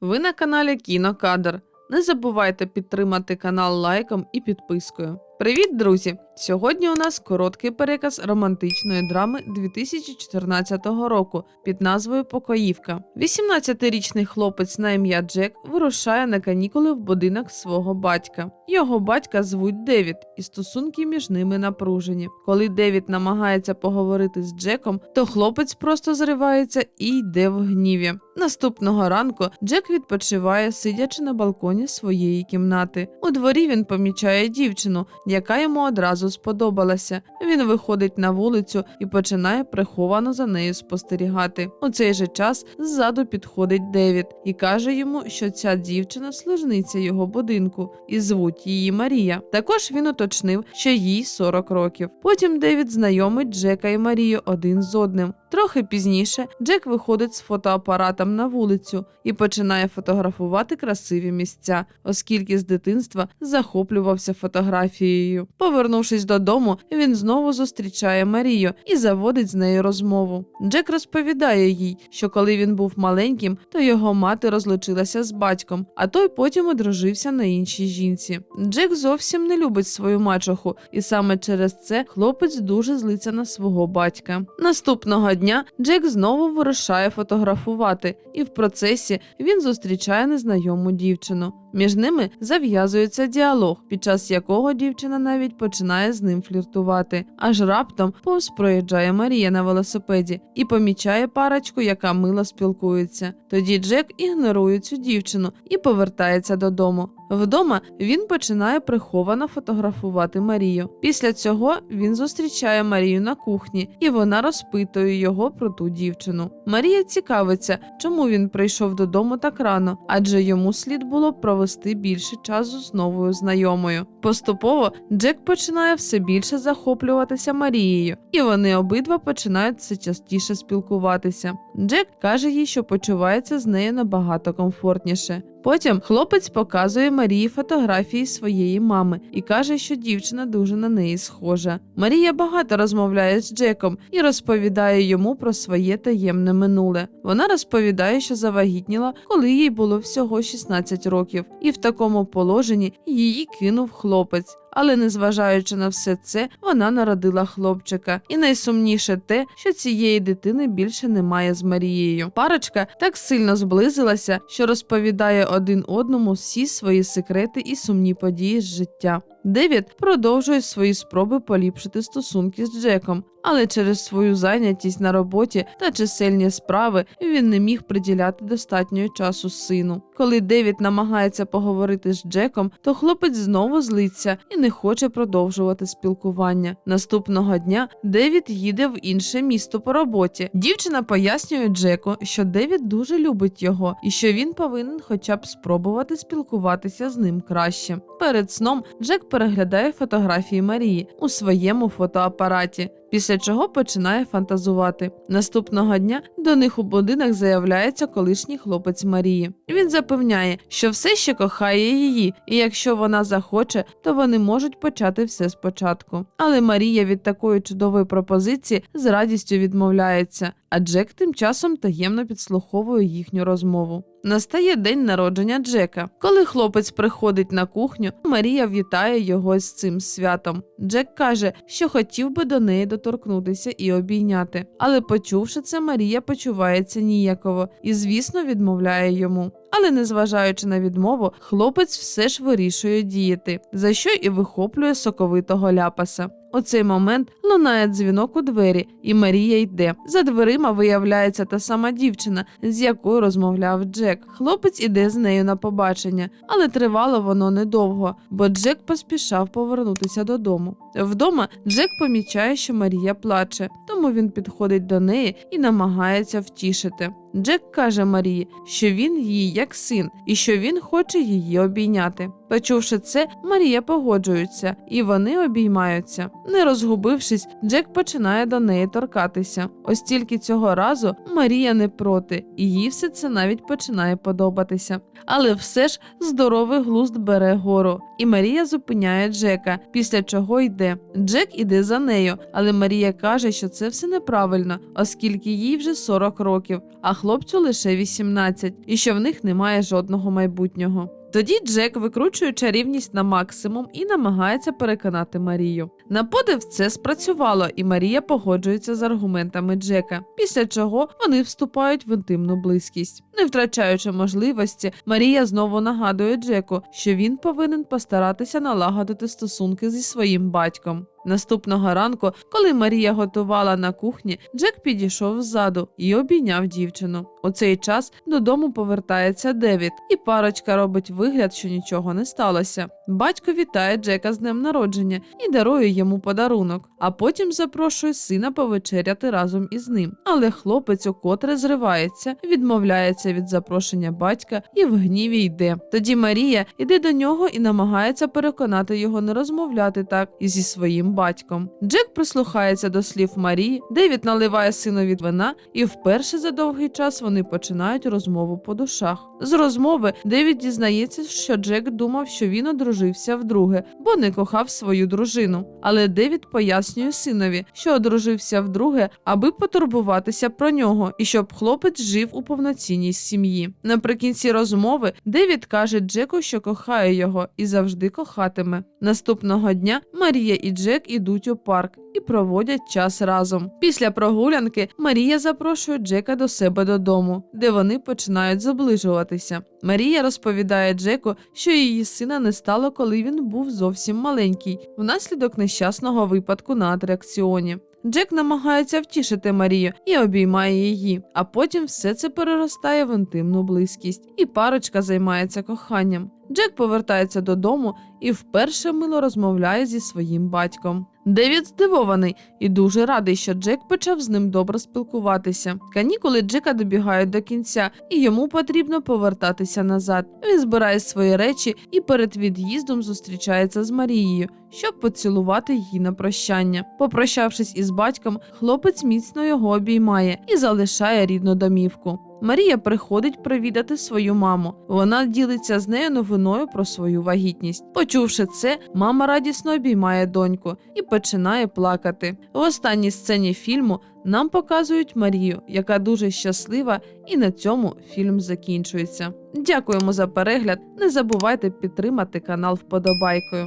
Ви на каналі Кінокадр. Не забувайте підтримати канал лайком і підпискою. Привіт, друзі! Сьогодні у нас короткий переказ романтичної драми 2014 року під назвою Покоївка. 18-річний хлопець на ім'я Джек вирушає на канікули в будинок свого батька. Його батька звуть Девід, і стосунки між ними напружені. Коли Девід намагається поговорити з Джеком, то хлопець просто зривається і йде в гніві. Наступного ранку Джек відпочиває, сидячи на балконі своєї кімнати. У дворі він помічає дівчину, яка йому одразу сподобалася. Він виходить на вулицю і починає приховано за нею спостерігати. У цей же час ззаду підходить Девід і каже йому, що ця дівчина служниця його будинку, і звуть її Марія. Також він уточнив, що їй 40 років. Потім Девід знайомить Джека і Марію один з одним. Трохи пізніше Джек виходить з фотоапаратом на вулицю і починає фотографувати красиві місця, оскільки з дитинства захоплювався фотографією. Повернувшись додому, він знову зустрічає Марію і заводить з нею розмову. Джек розповідає їй, що коли він був маленьким, то його мати розлучилася з батьком, а той потім одружився на іншій жінці. Джек зовсім не любить свою мачуху, і саме через це хлопець дуже злиться на свого батька. Наступного дня Джек знову вирушає фотографувати, і в процесі він зустрічає незнайому дівчину. Між ними зав'язується діалог, під час якого дівчина навіть починає з ним фліртувати. Аж раптом повз проїжджає Марія на велосипеді і помічає парочку, яка мило спілкується. Тоді Джек ігнорує цю дівчину і повертається додому. Вдома він починає приховано фотографувати Марію. Після цього він зустрічає Марію на кухні, і вона розпитує його про ту дівчину. Марія цікавиться, чому він прийшов додому так рано, адже йому слід було провести більше часу з новою знайомою. Поступово Джек починає все більше захоплюватися Марією, і вони обидва починають все частіше спілкуватися. Джек каже їй, що почувається з нею набагато комфортніше. Потім хлопець показує Марії фотографії своєї мами і каже, що дівчина дуже на неї схожа. Марія багато розмовляє з Джеком і розповідає йому про своє таємне минуле. Вона розповідає, що завагітніла, коли їй було всього 16 років, і в такому положенні її кинув хлопець. Але незважаючи на все це, вона народила хлопчика. І найсумніше те, що цієї дитини більше немає з Марією. Парочка так сильно зблизилася, що розповідає один одному всі свої секрети і сумні події з життя. Девід продовжує свої спроби поліпшити стосунки з Джеком, але через свою зайнятість на роботі та чисельні справи він не міг приділяти достатньо часу сину. Коли Девід намагається поговорити з Джеком, то хлопець знову злиться і не хоче продовжувати спілкування. Наступного дня Девід їде в інше місто по роботі. Дівчина пояснює Джеку, що Девід дуже любить його і що він повинен хоча б спробувати спілкуватися з ним краще. Перед сном Джек переглядає фотографії Марії у своєму фотоапараті. Після чого починає фантазувати. Наступного дня до них у будинок заявляється колишній хлопець Марії. Він запевняє, що все ще кохає її, і якщо вона захоче, то вони можуть почати все спочатку. Але Марія від такої чудової пропозиції з радістю відмовляється, а Джек тим часом таємно підслуховує їхню розмову. Настає день народження Джека. Коли хлопець приходить на кухню, Марія вітає його з цим святом. Джек каже, що хотів би до неї доторкнутися і обійняти. Але почувши це, Марія почувається ніяково і, звісно, відмовляє йому. Але незважаючи на відмову, хлопець все ж вирішує діяти, за що і вихоплює соковитого ляпаса. У цей момент лунає дзвінок у двері, і Марія йде. За дверима виявляється та сама дівчина, з якою розмовляв Джек. Хлопець іде з нею на побачення, але тривало воно недовго, бо Джек поспішав повернутися додому. Вдома Джек помічає, що Марія плаче, тому він підходить до неї і намагається втішити. Джек каже Марії, що він її як син і що він хоче її обійняти. Почувши це, Марія погоджується, і вони обіймаються. Не розгубившись, Джек починає до неї торкатися. Ось тільки цього разу Марія не проти, і їй все це навіть починає подобатися. Але все ж здоровий глузд бере гору, і Марія зупиняє Джека, після чого йде. Джек іде за нею, але Марія каже, що це все неправильно, оскільки їй вже 40 років, а хлопцю лише 18 і що в них немає жодного майбутнього. Тоді Джек викручує чарівність на максимум і намагається переконати Марію. На подив це спрацювало, і Марія погоджується з аргументами Джека, після чого вони вступають в інтимну близькість. Не втрачаючи можливості, Марія знову нагадує Джеку, що він повинен постаратися налагодити стосунки зі своїм батьком. Наступного ранку, коли Марія готувала на кухні, Джек підійшов ззаду і обійняв дівчину. У цей час додому повертається Девід, і парочка робить вигляд, що нічого не сталося. Батько вітає Джека з днем народження і дарує йому подарунок, а потім запрошує сина повечеряти разом із ним. Але хлопець укотре зривається, відмовляється від запрошення батька і в гніві йде. Тоді Марія йде до нього і намагається переконати його не розмовляти так і зі своїм батьком. Джек прислухається до слів Марії, Девід наливає синові вина, і вперше за довгий час вони починають розмову по душах. З розмови Девід дізнається, що Джек думав, що він одружився вдруге, бо не кохав свою дружину. Але Девід пояснює синові, що одружився вдруге, аби потурбуватися про нього і щоб хлопець жив у повноцінній сім'ї. Наприкінці розмови Девід каже Джеку, що кохає його і завжди кохатиме. Наступного дня Марія і Джек ідуть у парк і проводять час разом. Після прогулянки Марія запрошує Джека до себе додому, де вони починають заближуватися. Марія розповідає Джеку, що її сина не стало, коли він був зовсім маленький, внаслідок нещасного випадку на атракціоні. Джек намагається втішити Марію і обіймає її, а потім все це переростає в інтимну близькість, і парочка займається коханням. Джек повертається додому і вперше мило розмовляє зі своїм батьком. Девід здивований і дуже радий, що Джек почав з ним добре спілкуватися. Канікули Джека добігають до кінця, і йому потрібно повертатися назад. Він збирає свої речі і перед від'їздом зустрічається з Марією, щоб поцілувати її на прощання. Попрощавшись із батьком, хлопець міцно його обіймає і залишає рідну домівку. Марія приходить провідати свою маму. Вона ділиться з нею новиною про свою вагітність. Почувши це, мама радісно обіймає доньку і починає плакати. В останній сцені фільму нам показують Марію, яка дуже щаслива, і на цьому фільм закінчується. Дякуємо за перегляд. Не забувайте підтримати канал вподобайкою.